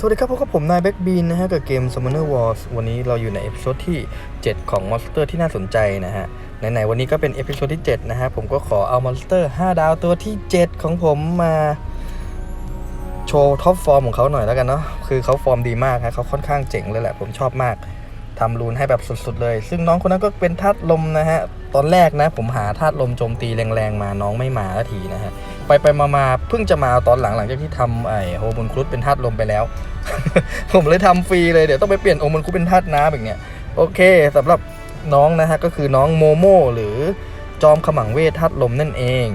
สวัสดีครับพบกับผมนายแบ็กบีนนะฮะกับเกม Summoner Wars วันนี้เราอยู่ในเอพิโซดที่ 7 ของมอนสเตอร์ที่น่าสนใจนะฮะไหนๆวันนี้ก็เป็นเอพิโซดที่ 7 นะฮะผมก็ขอเอามอนสเตอร์ 5 ดาวตัวที่ 7 ของผมมาโชว์ท็อปฟอร์มของเขาหน่อยแล้วกันเนาะคือเขาฟอร์มดีมากฮะเขาค่อนข้างเจ๋งเลยแหละ ผมชอบมากทำรูนให้แบบสุดๆเลย ซึ่งน้องคนนั้นก็เป็นธาตุลมนะฮะตอนแรกนะ ผมหาธาตุลมโจมตีแรงๆมาน้องไม่มาสักทีนะฮะ ไปไปมามาเพิ่งจะมาตอนหลังหลังจากที่ทำไอ้โฮมุนครุฑเป็นธาตุลมไปแล้ว ผมเลยทำฟรีเลยเดี๋ยวต้องไปเปลี่ยนโฮมุนครุฑเป็นธาตุน้ำอย่างเงี้ยโอเคสำหรับน้องนะฮะก็คือน้องโมโมหรือจอมขมังเวทธาตุลมนั่นเอง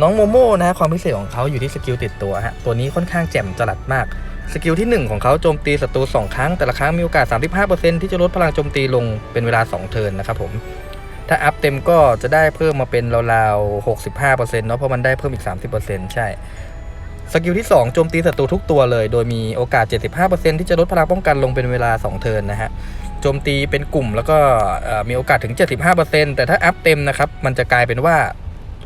น้องโมโมนะฮะความพิเศษของเขาอยู่ที่สกิลติดตัวฮะตัวนี้ค่อนข้างแจ่มจรัสมากสกิลที่ 1 ของเขาโจมตีศัตรู2ครั้งแต่ละครั้งมีโอกาส 35%ที่จะลดพลังโจมตีลงเป็นเวลา 2 เทิร์นนะครับผม ถ้าอัพเต็มก็จะได้เพิ่มมาเป็นราวๆ65%เนาะเพราะมันได้เพิ่มอีก30%ใช่สกิลที่ 2 โจมตีศัตรูทุกตัวเลย โดยมีโอกาส 75%ที่จะลดพลังป้องกันลงเป็นเวลา 2 เทิร์นนะฮะ โจมตีเป็นกลุ่มแล้วก็มีโอกาสถึง 75%แต่ถ้าอัพเต็มนะครับ มันจะกลายเป็นว่า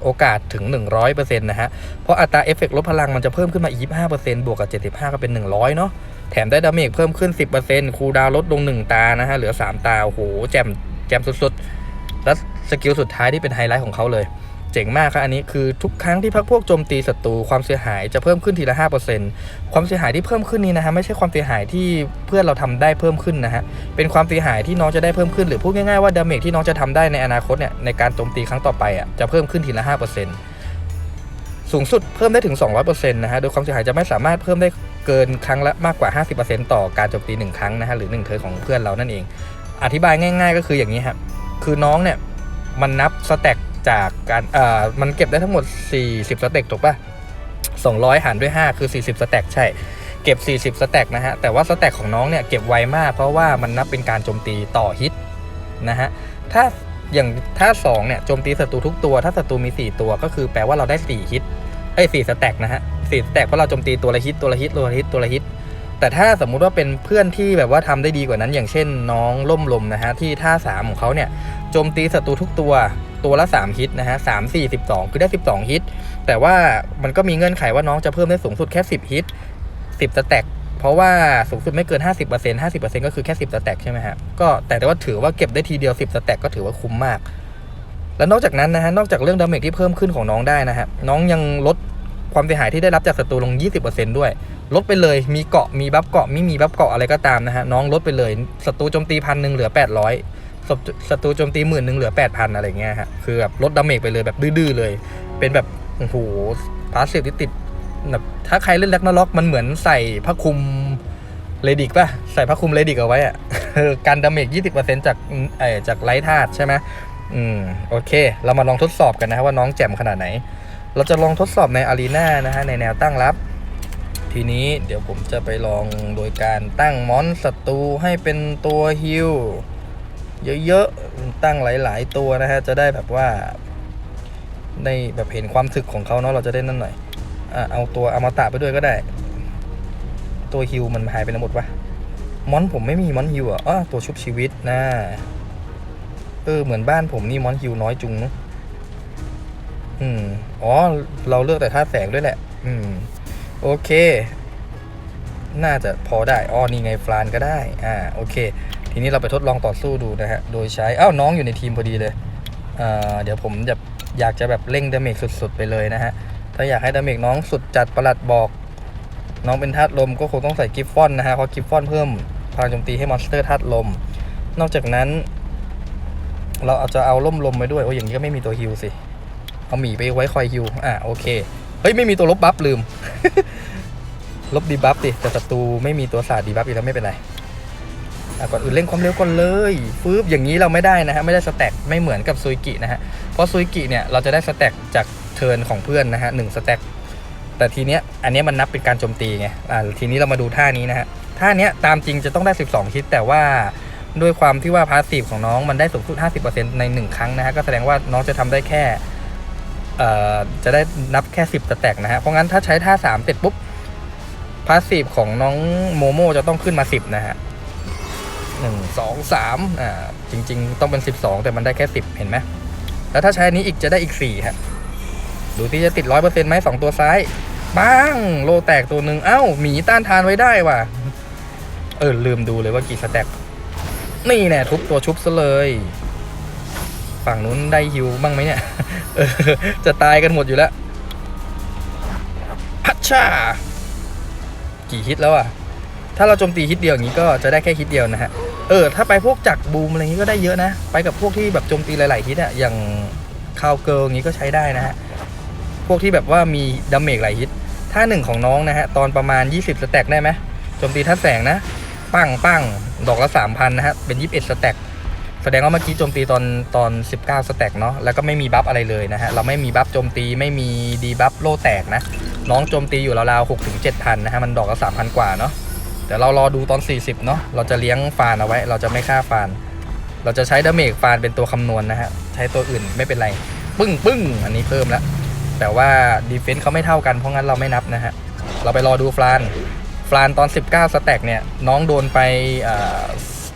โอกาสถึง 100%นะฮะ เพราะอัตราเอฟเฟกลดพลังมันจะเพิ่มขึ้นมาอีก25%บวกกับ 75 ก็เป็น 100 เนาะ แถมได้ดาเมจเพิ่มขึ้น 10%คูดาวลดลง 1 ตานะฮะ เหลือ 3 ตา โอ้โห แจมแจมสุดๆ แล้วสกิลสุดท้ายที่เป็นไฮไลท์ของเขาเลย เจ๋งมากครับอันนี้คือทุกครั้งที่พักพวกโจมตีศัตรูความเสียหายจะเพิ่มขึ้นทีละ5%ความเสียหายที่เพิ่มขึ้นนี้นะฮะไม่ใช่ความเสียหายที่เพื่อนเราทำได้เพิ่มขึ้นนะฮะเป็นความเสียหายที่น้องจะได้เพิ่มขึ้นหรือพูดง่ายๆว่าดาเมจที่น้องจะทำได้ในอนาคตเนี่ยในการโจมตีครั้งต่อไปอะจะเพิ่มขึ้นทีละ5%สูงสุดเพิ่มได้ถึง 200%นะฮะโดยความเสียหายจะไม่สามารถเพิ่มได้เกินครั้งละมากกว่า 50%ต่อการโจมตี1ครั้งนะฮะหรือ1เทิร์นของเพื่อนเรานั่นเอง อธิบายง่าย ๆ ก็คืออย่างนี้ครับ คือน้องเนี่ยมันนับสแต็กจากการเอ่อมันเก็บได้ทั้งหมด 40สแต็กถูกป่ะ200 หารด้วย 5 คือ 40 สแต็กใช่ เก็บ 40 สแต็กนะฮะ แต่ว่าสแต็กของน้องเนี่ยเก็บไวมาก เพราะว่ามันนับเป็นการโจมตีต่อฮิตนะฮะ ถ้าอย่างถ้า2เนี่ยโจมตีศัตรูทุกตัว ถ้าศัตรูมี 4 ตัวก็คือแปลว่าเราได้ 4 ฮิต เอ้ย 4 สแต็กนะฮะ4สแต็กเพราะเราโจมตีตัวละฮิตตัวละฮิตตัวละฮิตตัวละฮิต แต่ถ้าสมมุติว่าเป็นเพื่อนที่แบบว่าทำได้ดีกว่านั้น อย่างเช่นน้องล่มลมนะฮะที่ท่าสามของเขาเนี่ยโจมตีศัตรูทุกตัวตัวละ 3 ฮิตนะฮะสามสี่สิบสองคือได้ 12 ฮิต แต่ว่ามันก็มีเงื่อนไขว่าน้องจะเพิ่มได้สูงสุดแค่ 10 ฮิต 10สแต็กเพราะว่าสูงสุดไม่เกิน 50% 50%ก็คือแค่ 10สแต็กใช่ไหมฮะก็แต่ว่าถือว่าเก็บได้ทีเดียว 10สแต็กก็ถือว่าคุ้มมาก แล้วนอกจากนั้นนะฮะนอกจากเรื่องดาเมจที่เพิ่มขึ้นของน้องได้นะฮะน้องยังลดความเสียหายที่ได้รับจากศัตรูลง 20%ด้วย ลดไปเลยมีเกาะมีบัฟเกาะไม่มีบัฟเกาะอะไรก็ตามนะฮะน้องลดไปเลยศัตรูโจมตีพันหนึ่งเหลือ 800ศัตรูศัตรูโจมตีหมื่นหนึ่งเหลือ 8,000 อะไรเงี้ยฮะคือแบบลดดาเมจไปเลยแบบดื้อๆเลย เป็นแบบโอ้โหพาสซีฟที่ติดแบบถ้าใครเล่นแล็กนาล็อกมันเหมือนใส่ผ้าคลุมเลดิกป่ะ ใส่ผ้าคลุมเลดิกเอาไว้อะการดาเมจ 20%จากเอ่อจากไลท์ธาตุใช่ไหมอืมโอเค เรามาลองทดสอบกันนะฮะว่าน้องแจ่มขนาดไหน เราจะลองทดสอบในอารีนานะฮะในแนวตั้งรับ ทีนี้เดี๋ยวผมจะไปลองโดยการตั้งมอนศัตรูให้เป็นตัวฮิลเยอะๆตั้งหลาย ๆ ตัวนะฮะจะได้แบบว่าได้แบบเห็นความถึกของเขาเนาะเราจะได้นั่นหน่อยอเอาตัวอมตะไปด้วยก็ได้ ตัวฮิลมันหายไปหมดวะมอนผมไม่มีมอนฮิลอะอ้อตัวชุบชีวิตนะเออเหมือนบ้านผมนี่มอนฮิลน้อยจุงเนาะอืมอ๋อ เราเลือกแต่ท่าแสงด้วยแหละ อืม โอเค น่าจะพอได้อ๋อนี่ไงฟลานก็ได้ อ่า โอเค ทีนี้เราไปทดลองต่อสู้ดูนะฮะ โดยใช้ อ้าว น้องอยู่ในทีมพอดีเลย อ่า เดี๋ยวผมจะอยากจะแบบเร่งดาเมจสุดๆ ไปเลยนะฮะ ถ้าอยากให้ดาเมจน้องสุดจัดประหลัดบอก น้องเป็นธาตุลมก็คงต้องใส่กิฟฟอนนะฮะเพราะกิฟฟอนเพิ่มพลังโจมตีให้มอนสเตอร์ธาตุลม นอกจากนั้น เราอาจจะเอาล่มลมไปด้วย โอ้อย่างนี้ก็ไม่มีตัวฮิลสิ เอาหมีไปไว้คอยฮิลอ่าโอเค เฮ้ยไม่มีตัวลบบัฟลืม ลบดีบัฟดิแต่ศัตรูไม่มีตัวศาสดีบัฟอีกแล้วไม่เป็นไรอะก่อนอื่นเร่งความเร็วก่อนเลยฟืบอย่างนี้เราไม่ได้นะฮะไม่ได้สแต็กไม่เหมือนกับซุยกินะฮะเพราะซุยกิเนี่ยเราจะได้สแต็กจากเทิร์นของเพื่อนนะฮะหนึ่งสแต็กแต่ทีเนี้ยอันเนี้ยมันนับเป็นการโจมตีไงอ่าทีนี้เรามาดูท่านี้นะฮะท่าเนี้ยตามจริงจะต้องได้ 12 ฮิตแต่ว่าด้วยความที่ว่าพาสซีฟของน้องมันได้สูงสุด 50%ใน 1 ครั้งนะฮะก็แสดงว่าน้องจะทำได้แค่ จะได้นับแค่ 10สแต็กนะฮะเพราะงั้นถ้าใช้ท่า 3 เสร็จปุ๊บพาสซีฟของน้องโมโมจะต้องขึ้นมาสิบนะฮะหนึ่งสองสามอ่าจริง ๆ ต้องเป็นสิบสองแต่มันได้แค่สิบเห็นไหมแล้วถ้าใช้อันนี้อีกจะได้อีกสี่ฮะดูที่จะติดร้อยเปอร์เซ็นต์ไหมสองตัวซ้ายปังโลแตกตัวหนึ่งเอ้าหมีต้านทานไว้ได้ว่ะ เออ ลืมดูเลยว่ากี่สแต็กนี่แน่ทุบตัวชุบซะเลย ฝั่งนู้นได้ฮิวบ้างไหมเนี่ยเออจะตายกันหมดอยู่แล้วพัชชากี่ฮิตแล้วอะ ถ้าเราโจมตีฮิตเดียวอย่างนี้ก็จะได้แค่ฮิตเดียวนะฮะ เออ ถ้าไปพวกจักรบูมอะไรอย่างนี้ก็ได้เยอะนะ ไปกับพวกที่แบบโจมตีหลาย ๆ ฮิตอะอย่างคาวเกิลอย่างนี้ก็ใช้ได้นะฮะ พวกที่แบบว่ามีดาเมจหลายฮิต ถ้าหนึ่งของน้องนะฮะ ตอนประมาณ 20 สแต็กได้ไหมโจมตีท่าแสงนะ ปังปังดอกละ 3,000 นะฮะ เป็น 21 สแต็ก แสดงว่าเมื่อกี้โจมตีตอนตอน 19 สแต็กเนาะแล้วก็ไม่มีบัฟอะไรเลยนะฮะ เราไม่มีบัฟโจมตีไม่มีดีบัฟโล่แตกนะ น้องโจมตีอยู่ราวๆ6ถึง7,000นะฮะ มันดอกละ3,000กว่าเนาะแต่เรารอดูตอน 40 เนาะเราจะเลี้ยงฟานเอาไว้ เราจะไม่ฆ่าฟาน เราจะใช้ดาเมจฟานเป็นตัวคำนวณนะฮะ ใช้ตัวอื่นไม่เป็นไร ปึ้งปึ้งอันนี้เพิ่มแล้ว แต่ว่าดีเฟนส์เขาไม่เท่ากัน เพราะงั้นเราไม่นับนะฮะ เราไปรอดูฟลานฟลานตอน 19 สแต็กเนี่ย น้องโดนไปอ่า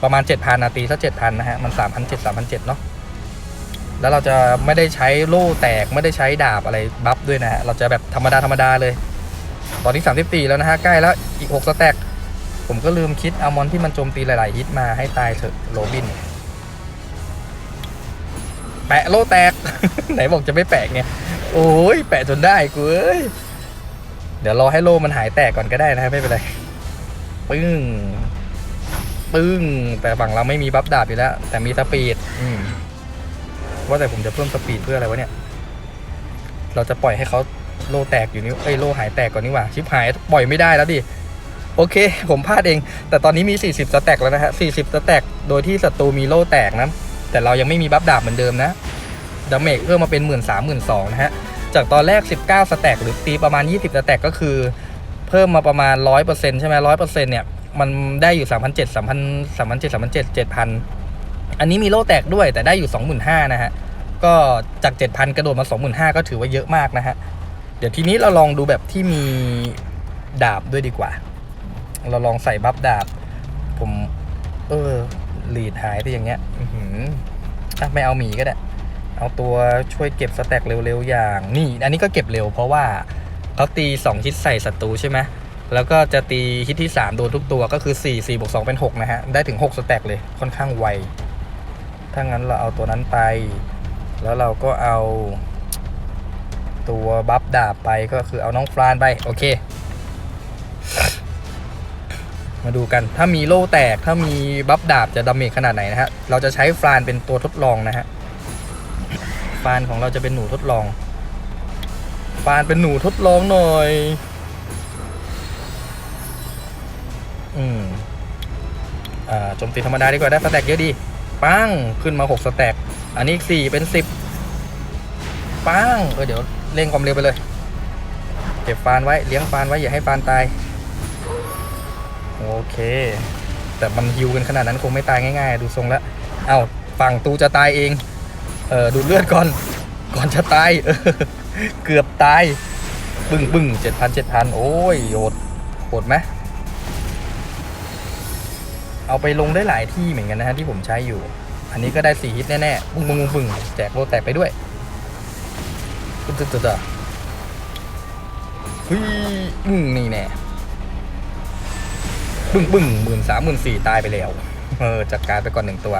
ประมาณ 7,000นาทีสัก7,000นะฮะ มัน 3,700 3,700เนาะแล้วเราจะไม่ได้ใช้โล่แตกไม่ได้ใช้ดาบอะไรบัฟด้วยนะฮะ เราจะแบบธรรมดาธรรมดาเลย ตอนนี้ 34 แล้วนะฮะ ใกล้แล้วอีก 6 สแต็กผมก็ลืมคิดเอามอนที่มันโจมตีหลาย ๆ ฮิตมาให้ตายเถอะโรบิน แปะโล่แตก ไหนบอกจะไม่แปะไงโอ้ยแปะจนได้กูเอ้ยเดี๋ยวรอให้โล่มันหายแตกก่อนก็ได้นะไม่เป็นไรปึ้ง ปึ้ง แต่ฝั่งเราไม่มีบัฟดาบอยู่แล้ว แต่มีสปีดอืมว่าแต่ผมจะเพิ่มสปีดเพื่ออะไรวะเนี่ย เราจะปล่อยให้เขาโล่แตกอยู่นี่เอ้ยโล่หายแตกก่อนนี่หว่า ชิปหายปล่อยไม่ได้แล้วดิโอเค ผมพลาดเอง แต่ตอนนี้มี 40 สแต็กแล้วนะฮะ 40 สแต็ก โดยที่ศัตรูมีโล่แตกนะ แต่เรายังไม่มีบัฟดาบเหมือนเดิมนะ ดาเมจเพิ่มมาเป็น 1 3 0 0 0 0 2นะฮะ จากตอนแรก 19 สแต็กหรือตีประมาณ 20 สแต็กก็คือ เพิ่มมาประมาณ 100%ใช่ไหม100%เนี่ย มันได้อยู่ 3,700 3,000 3,700 3,700 7,000 อันนี้มีโล่แตกด้วยแต่ได้อยู่ 25,000นะฮะ ก็จาก 7,000 กระโดดมา 25,000 ก็ถือว่าเยอะมากนะฮะ เดี๋ยวทีนี้เราลองดูแบบที่มีดาบด้วยดีกว่า เราลองใส่บัฟดาบ ผม เออลีดหายไปอย่างเงี้ยอือหืออะไม่เอาหมีก็ได้ เอาตัวช่วยเก็บสแต็กเร็วๆอย่าง นี่ อันนี้ก็เก็บเร็วเพราะว่าเขาตี2ฮิตใส่ศัตรูใช่ไหม แล้วก็จะตีฮิตที่ 3 โดนทุกตัวก็คือ 4 4บวก2เป็น 6 นะฮะ ได้ถึง 6 สแต็กเลยค่อนข้างไว ถ้างั้นเราเอาตัวนั้นไป แล้วเราก็เอา ตัวบัฟดาบไปก็คือเอาน้องฟลานไป โอเค มาดูกันถ้ามีโล่แตกถ้ามีบัฟดาบจะดาเมจขนาดไหนนะฮะ เราจะใช้ฟลานเป็นตัวทดลองนะฮะฟานของเราจะเป็นหนูทดลองฟานเป็นหนูทดลองหน่อย อืมอ่าโจมตีธรรมดาดีกว่าได้สแต็กเยอะดี ปังขึ้นมา6สแต็กอันนี้อีก4เป็น10ปังเออเดี๋ยวเร่งความเร็วไปเลย เก็บฟานไว้ เลี้ยงฟานไว้ อย่าให้ฟานตาย โอเค แต่มันฮิวกันขนาดนั้นคงไม่ตายง่ายๆ ดูทรงแล้ว เอ้าฝั่งตูจะตายเอง เออดูเลือดก่อน ก่อนจะตายเออเกือบตาย บึ้งบึ้งเจ็ดพันเจ็ดพันโอ้ยโหดโหดไหม เอาไปลงได้หลายที่เหมือนกันนะฮะที่ผมใช้อยู่ อันนี้ก็ได้สี่ฮิตแน่ๆบึ้งบึ้งบึ้งแจกโลแตกไปด้วยตึ๊ดตึ๊ดตึ๊ดเฮ้ยนี่แน่บึ้งบึ้งหมื่นสามหมื่นสี่ตายไปแล้วเออจัดการไปก่อนหนึ่งตัว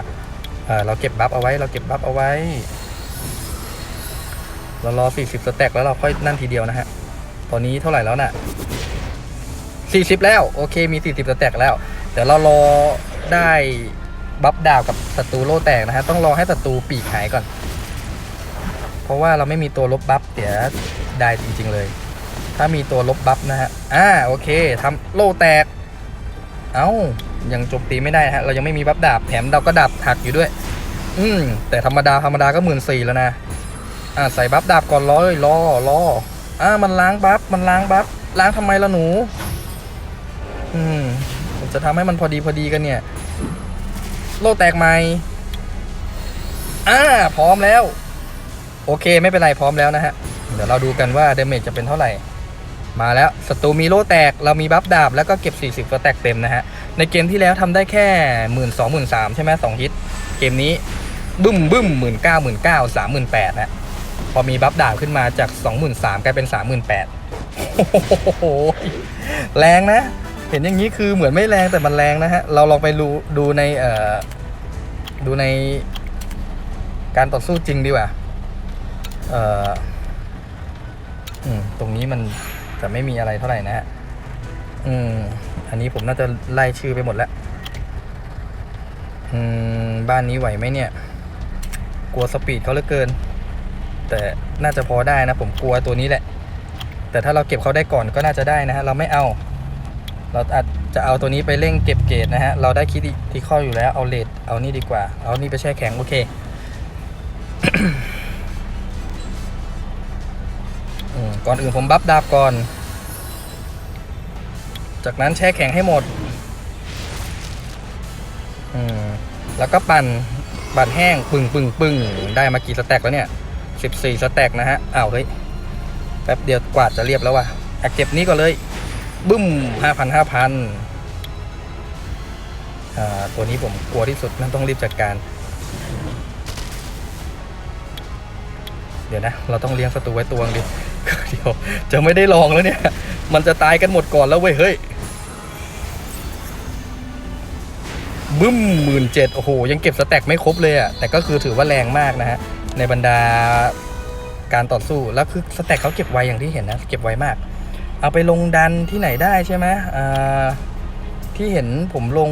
เออเราเก็บบัฟเอาไว้ เราเก็บบัฟเอาไว้ เรารอ40สแต็กแล้วเราค่อยนั่นทีเดียวนะฮะ ตอนนี้เท่าไหร่แล้วน่ะ40แล้ว โอเคมี40สแต็กแล้ว เดี๋ยวเรารอได้บัฟดาวกับศัตรูโล่แตกนะฮะต้องรอให้ศัตรูปีกหายก่อน เพราะว่าเราไม่มีตัวลบบัฟเดี๋ยวได้จริง ๆ เลย ถ้ามีตัวลบบัฟนะฮะอ่าโอเคทำโล่แตก เอ้ายังโจมตีไม่ได้ฮะเรายังไม่มีบัฟดาบแถมเราก็ดับหักอยู่ด้วย อืมแต่ธรรมดาธรรมดาก็หมื่นสี่แล้วนะอ่าใส่บัฟดาบก่อนรอเลยรอรออ่ามันล้างบัฟมันล้างบัฟล้างทำไมล่ะหนู อืม จะทำให้มันพอดีพอดีกันเนี่ย โลแตกไหมอ่าพร้อมแล้ว โอเคไม่เป็นไรพร้อมแล้วนะฮะ เดี๋ยวเราดูกันว่าเดเมจจะเป็นเท่าไหร่ มาแล้วศัตรูมีโลแตกเรามีบัฟดาบ แล้วก็เก็บ 40สแตกเต็มนะฮะ ในเกมที่แล้วทำได้แค่หมื่นสองหมื่นสามใช่ไหมสองฮิต เกมนี้บึ้มบึ้มหมื่นเก้าหมื่นเก้าสามหมื่นแปดนะพอมีบัฟดาบขึ้นมาจากสองหมื่นสามกลายเป็นสามหมื่นแปดโอ้โหแรงนะ เห็นอย่างนี้คือเหมือนไม่แรงแต่มันแรงนะฮะ เราลองไปดูดูในเอ่อดูในการต่อสู้จริงดีกว่า เอ่อตรงนี้มันจะไม่มีอะไรเท่าไหร่นะฮะ อืม อันนี้ผมน่าจะไล่ชื่อไปหมดแล้ว อืม บ้านนี้ไหวไหมเนี่ย กลัวสปีดเขาเหลือเกิน แต่น่าจะพอได้นะ ผมกลัวตัวนี้แหละ แต่ถ้าเราเก็บเขาได้ก่อนก็น่าจะได้นะฮะ เราไม่เอา เราอาจจะเอาตัวนี้ไปเร่งเก็บเกรดนะฮะ เราได้คิดที่ข้ออยู่แล้วเอาเลดเอานี่ดีกว่า เอานี่ไปแช่แข็งโอเค ก่อนอื่นผมบัฟดาบก่อน จากนั้นแช่แข็งให้หมดมแล้วก็ปั่นปั่นแห้งปึ่งปึ่งปึ่งได้มากี่สแต็กแล้วเนี่ยสิบสี่สแต็กนะฮะอ้าวเฮ้ย แป๊บเดียวกวาดจะเรียบแล้วว่ะอะเก็บนี้ก่อนเลย บึ้มห้าพันห้าพันอ่าตัวนี้ผมกลัวที่สุดนั่นต้องรีบจัดการ เดี๋ยวนะ เราต้องเลี้ยงศัตรูไว้ตัวงดิเดี๋ยวจะไม่ได้ลองแล้วเนี่ย มันจะตายกันหมดก่อนแล้วเว้ย เฮ้ย บึ้มหมื่นเจ็ดโอ้โห ยังเก็บสแต็กไม่ครบเลยอะ่ะแต่ก็คือถือว่าแรงมากนะฮะ ในบรรดาการต่อสู้ แล้วคือสแต็กเขาเก็บไวอย่างที่เห็นนะ เก็บไวมาก เอาไปลงดันที่ไหนได้ใช่ไหมที่เห็นผมลง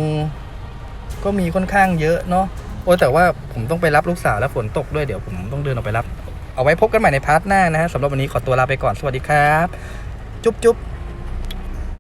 ก็มีค่อนข้างเยอะเนาะโอ้แต่ว่าผมต้องไปรับลูกสาวแล้วฝนตกด้วยเดี๋ยวผมต้องเดินออกไปรับ เอาไว้พบกันใหม่ในพาร์ทหน้านะฮะสำหรับวันนี้ขอตัวลาไปก่อนสวัสดีครับ จุ๊บจุ๊บ